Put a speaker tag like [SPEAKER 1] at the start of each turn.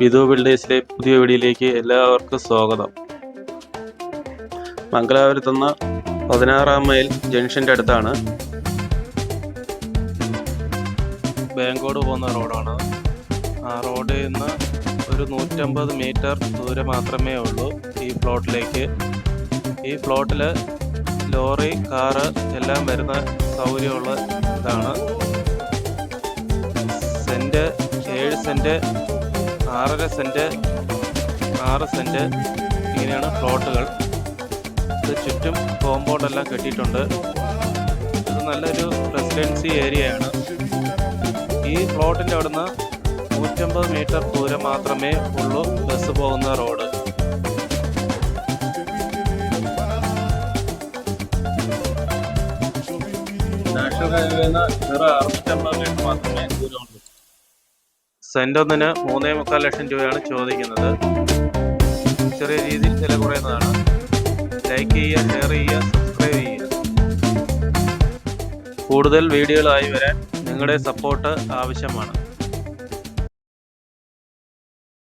[SPEAKER 1] വിധു ബിൽഡേഴ്സിലെ പുതിയ വീഡിയോയിലേക്ക് എല്ലാവർക്കും സ്വാഗതം. മംഗലാപുരത്ത് നിന്ന് പതിനാറാം മൈൽ ജംഗ്ഷന്റെ അടുത്താണ്. ബാങ്കോട് പോകുന്ന റോഡാണ്. ആ റോഡിൽ നിന്ന് ഒരു നൂറ്റമ്പത് മീറ്റർ ദൂരെ മാത്രമേ ഉള്ളൂ ഈ പ്ലോട്ടിലേക്ക്. ഈ പ്ലോട്ടിൽ ലോറി കാറ് എല്ലാം വരുന്ന സൗകര്യമുള്ള ഇതാണ്. സെന്റ് ഏഴ് സെന്റ് ആറര സെന്റ് ആറ് സെന്റ് ഇങ്ങനെയാണ് പ്ലോട്ടുകൾ. ഇത് ചുറ്റും കോമ്പൗണ്ടെല്ലാം കെട്ടിയിട്ടുണ്ട്. ഇത് നല്ലൊരു റെസിഡൻസി ഏരിയയാണ്. ഈ പ്ലോട്ടിന്റെ അവിടുന്ന് നൂറ്റമ്പത് മീറ്റർ ദൂരം മാത്രമേ ഉള്ളൂ ബസ് പോകുന്ന റോഡ്. നാഷണൽ ഹൈവേന്ന് വേറെ അറുന്നൂറ്റമ്പത് മീറ്റർ മാത്രമേ ദൂരമുള്ളൂ. സെന്റ് ഒന്നിന് മൂന്നേ മുക്കാൽ ലക്ഷം രൂപയാണ് ചോദിക്കുന്നത്. ചെറിയ രീതിയിൽ ചില കുറയുന്നതാണ്. ലൈക്ക് ചെയ്യുക ഷെയർ ചെയ്യുക സബ്സ്ക്രൈബ് ചെയ്യുക. കൂടുതൽ വീഡിയോകളായി വരാൻ നിങ്ങളുടെ സപ്പോർട്ട് ആവശ്യമാണ്.